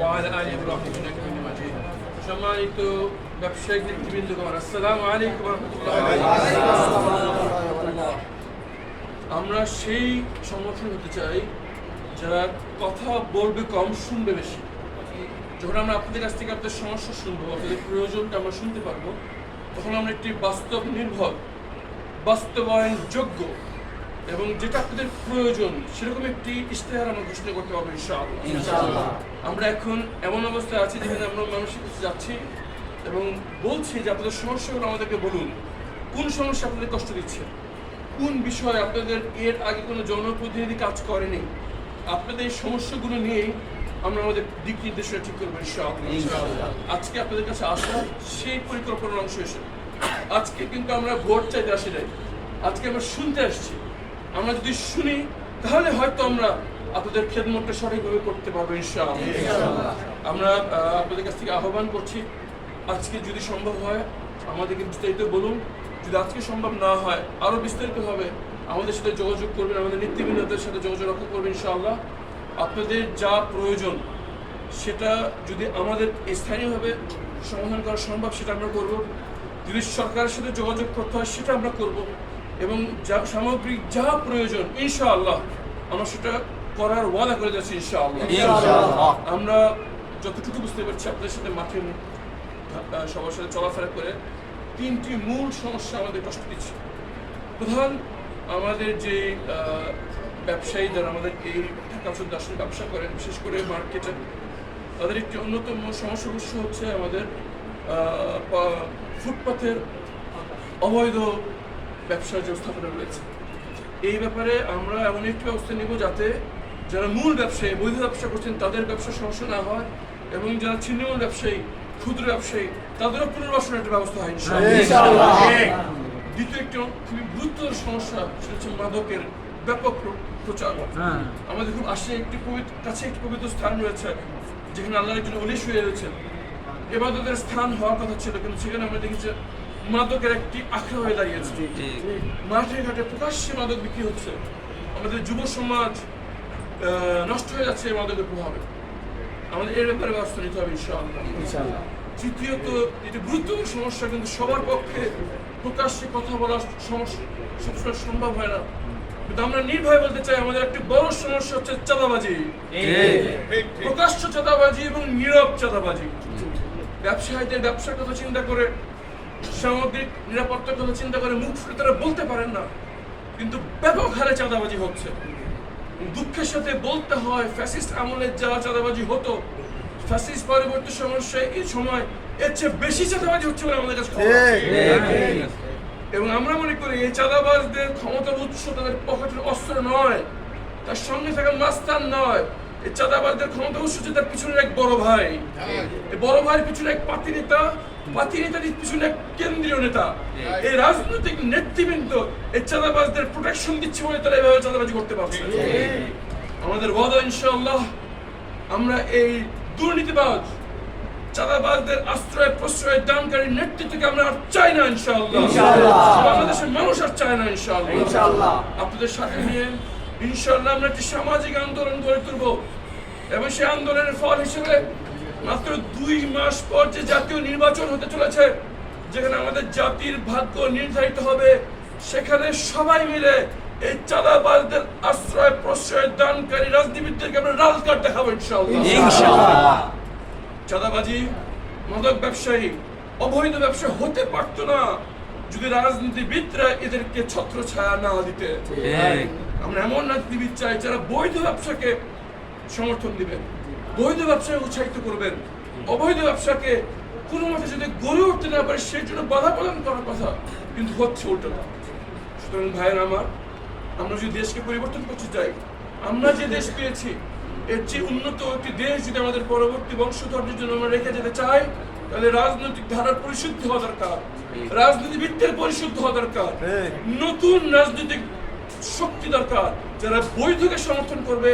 وعلى آل إبراهيم إنك حميد مجيد সম্মানিত ব্যবসায়িক নেতৃবৃন্দগণ আসসালামু আলাইকুম রহমতুল্লাহ আমরা সেই সংগঠন হতে চাই যারা কথা বলবে কম শুনবে বেশি যখন আমরা আপনাদের কাছ থেকে আপনাদের সমস্যা শুনবো আপনাদের প্রয়োজনটা আমরা শুনতে পারবো তখন আমরা একটি বাস্তব নির্ভর বাস্তবায়ন যোগ্য এবং যেটা আপনাদের প্রয়োজন সেরকম একটি ইশতেহার আমরা ঘোষণা করতে পারব ইনশাআল্লাহ। আমরা এখন এমন অবস্থায় আছি যেখানে আমরা মানুষের কাছে যাচ্ছি এবং বলছি যে আপনাদের সমস্যাগুলো আমাদেরকে বলুন। কোন সমস্যা আপনাদের কষ্ট দিচ্ছে? কোন বিষয়ে আপনাদের এর আগে কোনো জনপ্রতিনিধি কাজ করেনি? আপনাদের এই সমস্যাগুলো নিয়েই আমরা আমাদের দিক নির্দেশনা ঠিক করব আজকে আপনাদের কাছে আসা সেই পরিকল্পনার অংশ এসে আজকে কিন্তু আমরা ভোট চাইতে আসি নাই। আজকে আমরা শুনতে আসছি। আমরা যদি শুনি তাহলে হয়তো আমরা আপনাদের খেদমতটা সঠিকভাবে করতে পারব ইনশাআল্লাহ। আমরা আপনাদের কাছ থেকে আহ্বান করছি আজকে যদি সম্ভব হয় আমাদেরকে বিস্তারিত বলুন। যদি আজকে সম্ভব না হয় আরও বিস্তারিত হবে আমাদের সাথে যোগাযোগ করবেন আমাদের নেতৃবৃন্দদের সাথে যোগাযোগ রক্ষা করবেন ইনশাআল্লাহ। আপনাদের যা প্রয়োজন সেটা যদি আমাদের স্থানীয়ভাবে সমাধান করা সম্ভব সেটা আমরা করব। যদি সরকারের সাথে যোগাযোগ করতে হয় সেটা আমরা করব। এবং যা সামগ্রিক যা প্রয়োজন ইনশাআল্লাহ আমরা সেটা করার ওয়াদা করে যাচ্ছি ইনশাআল্লাহ। আমরা যতটুকু বুঝতে পারছি আপনাদের সাথে মাঠে সবার সাথে চলাফেরা করে তিনটি মূল সমস্যা আমাদের কষ্ট দিচ্ছে প্রধান আমাদের যে ব্যবসায়ী যারা আমাদের এই ঢাকা অঞ্চলে আসলে ব্যবসা করেন বিশেষ করে মার্কেটে তাদের একটি অন্যতম সমস্যা হচ্ছে আমাদের ফুটপাথের অবৈধ ব্যবসার যে স্থাপনা রয়েছে। এই ব্যাপারে আমরা এমন একটি ব্যবস্থা নিব যাতে যারা মূল ব্যবসায়ী বৈধ ব্যবসা করছেন তাদের ব্যবসা সমস্যা না হয় এবং যারা ছিন্নমূল ব্যবসায়ী ক্ষুদ্র ব্যবসায়ী তাদেরও পুনর্বাসনের একটা ব্যবস্থা হয়। ইনশাআল্লাহ। দ্বিতীয় একটি খুবই গুরুতর সমস্যা সেটা হচ্ছে মাদকের ব্যাপক প্র- প্রচার। আমাদের খুব আসে একটি পবিত্র কাছে একটি পবিত্র স্থান রয়েছে যেখানে আল্লাহর একজন অলি শুয়ে রয়েছেন। এবাদতের স্থান হওয়ার কথা ছিল কিন্তু সেখানে আমরা দেখেছি মাদকের একটি আখড়া হয়ে দাঁড়িয়েছে। মাঠে ঘাটে প্রকাশ্যে মাদক বিক্রি হচ্ছে। আমাদের যুব সমাজ নষ্ট হয়ে যাচ্ছে এই মাদকের প্রভাবে। আমাদের এর ব্যাপারে ব্যবস্থা নিতে হবে ইনশাআল্লাহ। তৃতীয়ত এটি গুরুত্বপূর্ণ সমস্যা কিন্তু সবার পক্ষে প্রকাশ্যে কথা বলা সমস্যা সবসময় সম্ভব হয় না। কিন্তু আমরা নির্ভয় বলতে চাই আমাদের একটি বড় সমস্যা হচ্ছে চাঁদাবাজি। প্রকাশ্য চাঁদাবাজি এবং নীরব চাঁদাবাজি। ব্যবসায়ীদের ব্যবসার কথা চিন্তা করে সামগ্রিক নিরাপত্তার কথা চিন্তা করে মুখ ফুটে তারা বলতে পারেন না। কিন্তু ব্যাপক হারে চাঁদাবাজি হচ্ছে। দুঃখের সাথে বলতে হয় ফ্যাসিস্ট আমলে যা চাঁদাবাজি হতো ফ্যাসিস্ট পরবর্তী এই সময় এর চেয়ে বেশি চাঁদাবাজি হচ্ছে বলে আমাদের কাছে এবং আমরা মনে করি এই চাঁদাবাজদের ক্ষমতার উৎস তাদের পকেটের অস্ত্র নয় তার সঙ্গে থাকা মাস্তান নয় এই চাঁদাবাজদের ক্ষমতার উৎস হচ্ছে তার পিছনের এক বড় ভাই। এই বড় ভাইয়ের পিছনে এক পাতি নেতা পাতি নেতার পিছনে এক কেন্দ্রীয় নেতা। এই রাজনৈতিক নেতৃবৃন্দ এই চাঁদাবাজদের প্রোটেকশন দিচ্ছে বলে তারা এভাবে চাঁদাবাজি করতে পারছে আমাদের ওয়াদা ইনশাআল্লাহ আমরা এই দুর্নীতিবাজ চাঁদাবাজদের আশ্রয় প্রশ্রয় দানকারী নেতৃত্বকে আমরা আর চাই না ইনশাআল্লাহ। বাংলাদেশের মানুষ আর চায় না ইনশাআল্লাহ। আপনাদের সাথে নিয়ে ইনশাআল্লাহ আমরা একটি সামাজিক আন্দোলন গড়ে তুলব। এবং সেই আন্দোলনের ফল হিসেবে মাত্র দুই মাস পর যে জাতীয় নির্বাচন হতে চলেছে যেখানে আমাদের জাতির ভাগ্য নির্ধারিত হবে সেখানে সবাই মিলে এই চাঁদাবাজদের আশ্রয় প্রশ্রয় দানকারী রাজনীতিবিদদেরকে আমরা লাল দেখাবো ইনশাআল্লাহ। চাঁদাবাজি মাদক ব্যবসায়ী অবৈধ ব্যবসা হতে পারতো না। যদি রাজনীতিবিদরা এদেরকে ছত্র ছায়া না দিতে। আমরা এমন রাজনীতিবিদ চাই যারা বৈধ ব্যবসাকে সমর্থন দিবেন বৈধ ব্যবসায় উৎসাহিত করবেন অবৈধ ব্যবসাকে কোনো মতে যদি গড়ে উঠতে না পারে সেই জন্য বাধা প্রদান করার কথা কিন্তু হচ্ছে উল্টো সুতরাং ভাইয়ের আমার আমরা যদি দেশকে পরিবর্তন করতে চাই আমরা যে দেশ পেয়েছি এর চেয়ে উন্নত একটি দেশ যদি আমাদের পরবর্তী বংশধরদের জন্য আমরা রেখে যেতে চাই তাহলে রাজনৈতিক ধারার পরিশুদ্ধ হওয়া দরকার। রাজনীতিবিদদের পরিশুদ্ধ হওয়া দরকার। নতুন রাজনৈতিক শক্তি দরকার যারা বৈধকে সমর্থন করবে